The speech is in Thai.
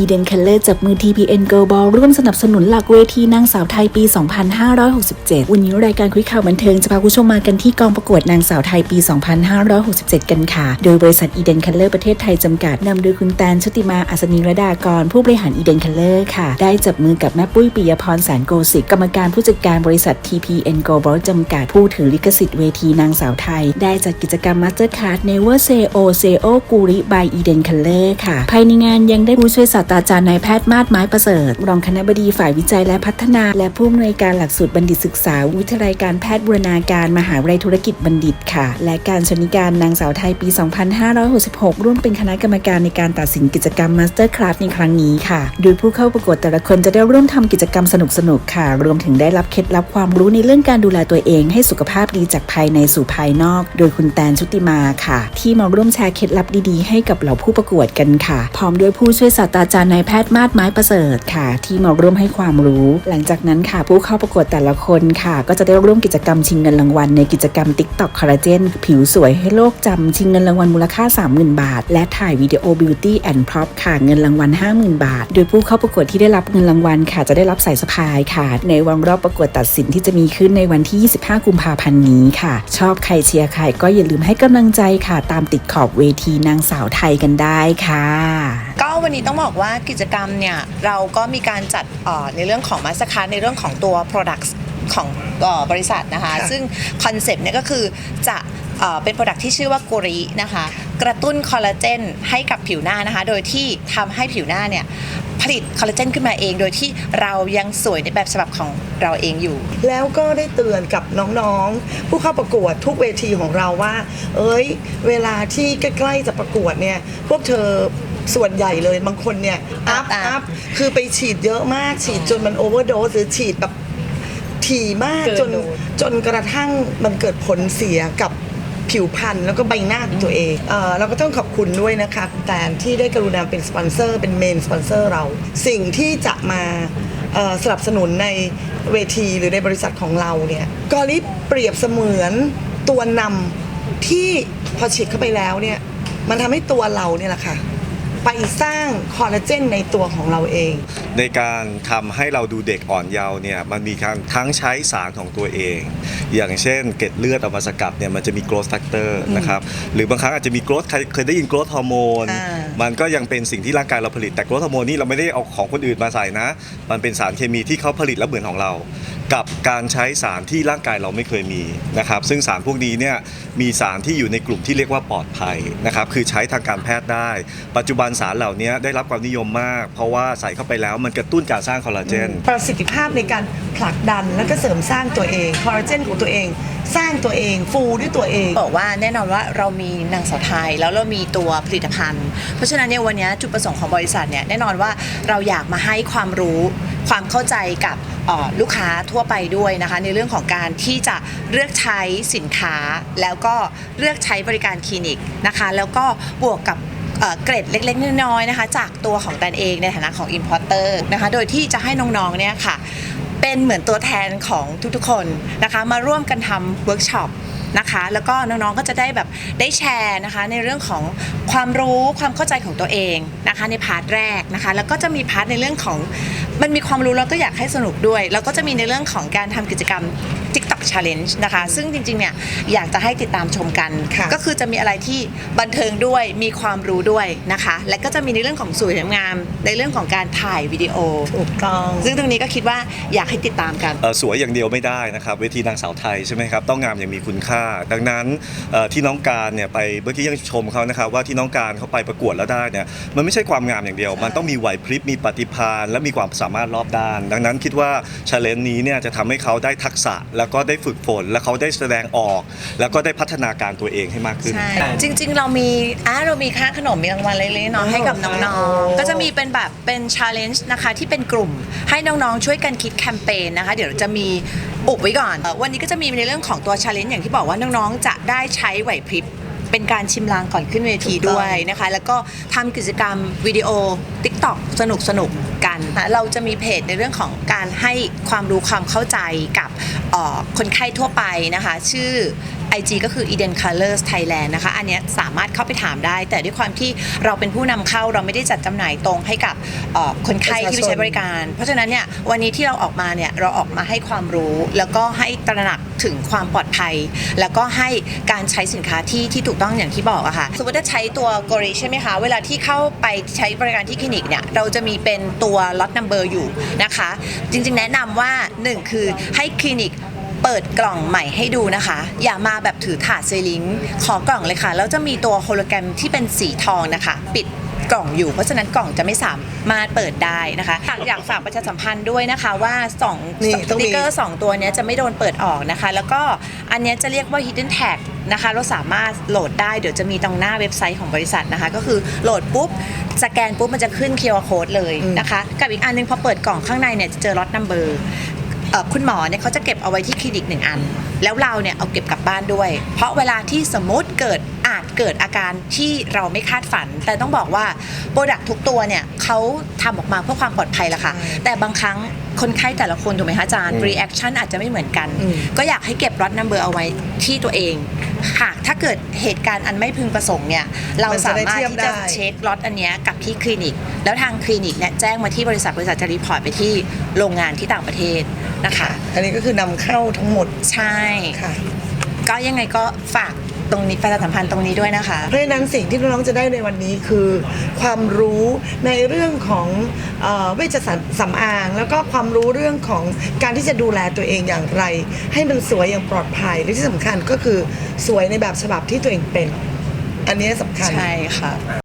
Eden Color จับมือ TPN Girl Ball ร่วมสนับสนุนหลักเวทีนางสาวไทยปี 2567 วันนี้รายการคุยข่าวบันเทิงจะพาคุณผู้ชมมากันที่กองประกวดนางสาวไทยปี 2567 กันค่ะ โดยบริษัท Eden Color ประเทศไทยจำกัดนำโดยคุณแตนชติมาอัศนีรดากร ผู้บริหาร Eden Color ค่ะ ได้จับมือกับแม่ปุ้ยปิยพรแสนโกสิกกรรมการผู้จัดการบริษัท TPN Girl Ball จำกัดผู้ถือลิขสิทธิ์เวทีนางสาวไทย ได้จัดกิจกรรม Mastercard Never Say O Say O กูริ by Eden Color ค่ะ ภายในงานยังได้ผู้ช่วยศาสตราจารย์นายแพทย์มาศไม้ประเสริฐ รองคณบดีฝ่ายวิจัยและพัฒนา และผู้อำนวยการหลักสูตรบัณฑิตศึกษา วิทยาลัยการแพทย์บูรณาการมหาวิทยาลัยธุรกิจบัณฑิตค่ะ และการชนิการนางสาวไทยปี 2566 ร่วมเป็นคณะกรรมการในการตัดสินกิจกรรม Master Class ในครั้งนี้ค่ะ โดยผู้เข้าประกวดแต่ละคนจะได้ร่วมทำกิจกรรมสนุกๆค่ะ รวมถึงได้รับเคล็ดลับความรู้ในเรื่องการดูแลตัวเอง ให้สุขภาพดีจากภายในสู่ภายนอก โดยคุณแตนชุติมาค่ะ ที่มาร่วมแชร์เคล็ดลับดีๆ ให้กับเหล่าผู้ประกวดกันค่ะ พร้อมด้วยผู้ช่วยศาสตราจารย์นายแพทย์มาศไม้ประเสริฐค่ะ ที่มาร่วมให้ความรู้ หลังจากนั้นค่ะ ผู้เข้าประกวดแต่ละคนค่ะ ก็จะได้ร่วมกิจกรรมชิงเงินรางวัลในกิจกรรม TikTok Collagen ผิวสวยให้โลกจำชิงเงินรางวัลมูลค่า 30,000 บาท และถ่ายวิดีโอ Beauty and Prop ค่ะเงินรางวัล 50,000 บาท โดยผู้เข้าประกวดที่ได้รับเงินรางวัลค่ะ จะได้รับสายสะพายค่ะ ในวันรอบประกวดตัดสินที่จะมีขึ้นในวันที่ 25 กุมภาพันธ์นี้ค่ะ ชอบใครเชียร์ใครก็อย่าลืมให้กำลังใจค่ะ ตามติดขอบเวทีนางสาวไทยกันได้ค่ะก็ วันนี้ต้องบอกว่ากิจกรรมเนี่ย เราก็มีการจัดเอ่อในเรื่องของมาสคาในเรื่องของตัว Products ของเอ่อบริษัทนะคะค่ะซึ่งคอนเซปต์เนี่ยก็คือจะเอ่อเป็น Product ที่ชื่อว่ากุรินะคะ กระตุ้นคอลลาเจนให้กับผิวหน้านะคะ โดยที่ทำให้ผิวหน้าเนี่ยผลิตคอลลาเจนขึ้นมาเอง โดยที่เรายังสวยในแบบฉบับของเราเองอยู่ แล้วก็ได้เตือนกับน้องๆ ผู้เข้าประกวดทุกเวทีของเราว่า เอ้ย เวลาที่ใกล้ๆจะประกวดเนี่ย พวกเธอ ส่วนใหญ่เลยบางคนเนี่ยอัพอัพอัพคือไปฉีดเยอะมากฉีดจนมันโอเวอร์โดสหรือฉีดแบบถี่มากเกินจนโดสจนกระทั่งมันเกิดผลเสียกับผิวพรรณแล้วก็ใบหน้าของตัวเองเออเราก็ต้องขอบคุณด้วยนะคะคุณแตนที่ได้กรุณาเป็นสปอนเซอร์เป็นเมนสปอนเซอร์เรา สิ่งที่จะมาเอ่อสนับสนุนในเวทีหรือในบริษัทของเราเนี่ยกอลิเปรียบเสมือนตัวนำที่พอฉีดเข้าไปแล้วเนี่ยมันทำให้ตัวเราเนี่ยแหละค่ะ ไปสร้างคอลลาเจนในตัวของเราเอง ในการทำให้เราดูเด็กอ่อนเยาว์เนี่ยมันมีการทั้งใช้สารของตัวเอง อย่างเช่นเกล็ดเลือดออกมาสกัดเนี่ยมันจะมี growth factor นะครับหรือบางครั้งอาจจะมี growth ใครเคยได้ยิน growth hormone อ่า มันก็ยังเป็นสิ่งที่ร่างกายเราผลิตแต่ growth hormone นี่เราไม่ได้เอาของคนอื่นมาใส่นะ มันเป็นสารเคมีที่เขาผลิตแล้วเหมือนของเรา กับการใช้สารที่ร่างกายเราไม่เคยมีนะครับ ซึ่งสารพวกนี้เนี่ยมีสารที่อยู่ในกลุ่มที่เรียกว่าปลอดภัยนะครับคือใช้ทางการแพทย์ได้ ปัจจุบันสารเหล่านี้ได้รับความนิยมมาก เพราะว่าใส่เข้าไปแล้วมันกระตุ้นการสร้างคอลลาเจน ประสิทธิภาพในการผลักดันและก็เสริมสร้างตัวเองคอลลาเจนของตัวเอง สร้างตัวเองฟูด้วยตัวเองบอกว่าแน่นอนว่าเรามีนางสาวไทยแล้วเรามีตัวผลิตภัณฑ์ เพราะฉะนั้นเนี่ยวันนี้จุดประสงค์ของบริษัทเนี่ยแน่นอนว่าเราอยากมาให้ความรู้ความเข้าใจกับเอ่อ ลูกค้าทั่วไปด้วยนะคะในเรื่องของการที่จะเลือกใช้สินค้า แล้วก็เลือกใช้บริการคลินิกนะคะแล้วก็บวกกับเกรดเล็กๆน้อยๆนะคะจากตัวของแตนเองในฐานะของ Importer นะคะโดยที่จะให้น้องๆเนี่ยค่ะเป็นเหมือนตัวแทนของทุกๆคนนะคะมาร่วมกันทำเวิร์กช็อปนะคะแล้วก็น้องๆก็จะได้แบบได้แชร์นะคะในเรื่องของความรู้ความเข้าใจของตัวเองนะคะในพาร์ทแรกนะคะแล้วก็จะมีพาร์ทในเรื่องของมันมีความรู้แล้วก็อยากให้สนุกด้วย แล้วก็จะมีในเรื่องของการทำกิจกรรม TikTok Challenge นะคะ ซึ่งจริงๆ เนี่ยอยากจะให้ติดตามชมกัน ค่ะก็คือจะมีอะไรที่บันเทิงด้วยมีความรู้ด้วยนะคะ และก็จะมีในเรื่องของสวยงาม ในเรื่องของการถ่ายวิดีโอ ถูกต้อง ซึ่งตรงนี้ก็คิดว่าอยากให้ติดตามกัน เอ่อสวยอย่างเดียวไม่ได้นะครับเวทีนางสาวไทยใช่ไหมครับต้องงามอย่างมีคุณค่า ดังนั้นเอ่อที่น้องการเนี่ยไปเมื่อกี้ยังชมเขานะครับว่าที่น้องการเขาไปประกวดแล้วได้เนี่ยมันไม่ใช่ความงามอย่างเดียว มันต้องมีไหวพริบมีปฏิภาณและมีความสามารถรอบด้าน ดังนั้นคิดว่าชาเลนจ์นี้เนี่ยจะทำให้เขาได้ทักษะ แล้วก็ได้ฝึกฝน และเขาได้แสดงออก แล้วก็ได้พัฒนาการตัวเองให้มากขึ้นใช่จริง ๆ เรามีอ่าเรามีค่าขนมมีรางวัลเล็กๆเนาะให้กับน้องๆ ก็จะมีเป็นแบบเป็น challenge นะคะที่เป็นกลุ่มให้น้องๆช่วยกันคิดแคมเปญนะคะ เดี๋ยวจะมีอุบไว้ก่อนเอ่อวันนี้ก็จะมีในเรื่องของตัว challenge อย่างที่บอกว่าน้องๆจะได้ใช้ไหวพริบ เป็นการชิมลางก่อนขึ้นเวทีด้วยนะคะ แล้วก็ทำกิจกรรมวิดีโอ TikTok สนุกสนุกๆกันนะเราจะมีเพจในเรื่องของการให้ความรู้ความเข้าใจกับเอ่อคนไข้ทั่วไปนะคะ ชื่อ IG ก็คือ Eden Colors Thailand นะคะ อันเนี้ยสามารถเข้าไปถามได้ แต่ด้วยความที่เราเป็นผู้นำเข้าเราไม่ได้จัดจำหน่ายตรงให้กับเอ่อคนไข้ที่ไปใช้บริการ เพราะฉะนั้นเนี่ยวันนี้ที่เราออกมาเนี่ยเราออกมาให้ความรู้แล้วก็ให้ตระหนักถึงความปลอดภัย แล้วก็ให้การใช้สินค้าที่ที่ถูกต้องอย่างที่บอกอะค่ะสมมติถ้าใช้ตัวโกริใช่ไหมคะเวลาที่เข้าไปใช้บริการที่คลินิกเนี่ยเราจะมีเป็นตัวล็อตนัมเบอร์อยู่นะคะ จริงๆแนะนำว่า1คือให้คลินิก เปิดกล่องใหม่ให้ดูนะคะ อย่ามาแบบถือถาดเซลิงขอกล่องเลยค่ะ แล้วจะมีตัวโฮโลแกรมที่เป็นสีทองนะคะ ปิดกล่องอยู่เพราะฉะนั้นกล่องจะไม่สามารถเปิดได้นะคะอยากอยากฝากประชาสัมพันธ์ด้วยนะคะว่า2นี่สต้องมี ติกเกอร์ 2 ตัวเนี้ยจะไม่โดนเปิดออกนะคะ แล้วก็อันเนี้ยจะเรียกว่า hidden tag นะคะ เราสามารถโหลดได้เดี๋ยวจะมีตรงหน้าเว็บไซต์ของบริษัทนะคะ ก็คือโหลดปุ๊บ สแกนปุ๊บมันจะขึ้น QR code เลยนะคะ กับอีกอันนึงพอเปิดกล่องข้างในเนี่ยจะเจอล็อ ตนัมเบอร์เอ่อคุณหมอเนี่ยเขาจะเก็บเอาไว้ที่คลินิกหนึ่งอัน แล้วเราเนี่ยเอาเก็บกลับบ้านด้วย เพราะเวลาที่สมมติเกิดอาจเกิดอาการที่เราไม่คาดฝัน แต่ต้องบอกว่าโปรดักทุกตัวเนี่ยเขาทำออกมาเพื่อความปลอดภัยละค่ะ แต่บางครั้งคนไข้แต่ละคนถูกไหมคะอาจารย์อืมรีแอคชั่นอาจจะไม่เหมือนกันอืมก็อยากให้เก็บรถนัมเบอร์เอาไว้ที่ตัวเอง หากถ้าเกิดเหตุการณ์อันไม่พึงประสงค์เนี่ยเรามันจะสาได้มารถเทียบที่จะได้เช็คล็อตอันเนี้ยกับที่คลินิก แล้วทางคลินิกเนี่ยแจ้งมาที่บริษัทบริษัทจะรีพอร์ตไปที่โรงงานที่ต่างประเทศนะคะ อันนี้ก็คือนำเข้าทั้งหมดใช่ค่ะก็ยังไงก็ฝาก ตรงนี้ประชาสัมพันธ์ตรงนี้ด้วยนะคะ เพราะฉะนั้นสิ่งที่น้องๆจะได้ในวันนี้คือ ความรู้ในเรื่องของเออเวชสำอาง แล้วก็ความรู้เรื่องของการที่จะดูแลตัวเองอย่างไร ให้มันสวยอย่างปลอดภัยและที่สำคัญก็คือสวยในแบบฉบับที่ตัวเองเป็น อันนี้สำคัญ ใช่ค่ะ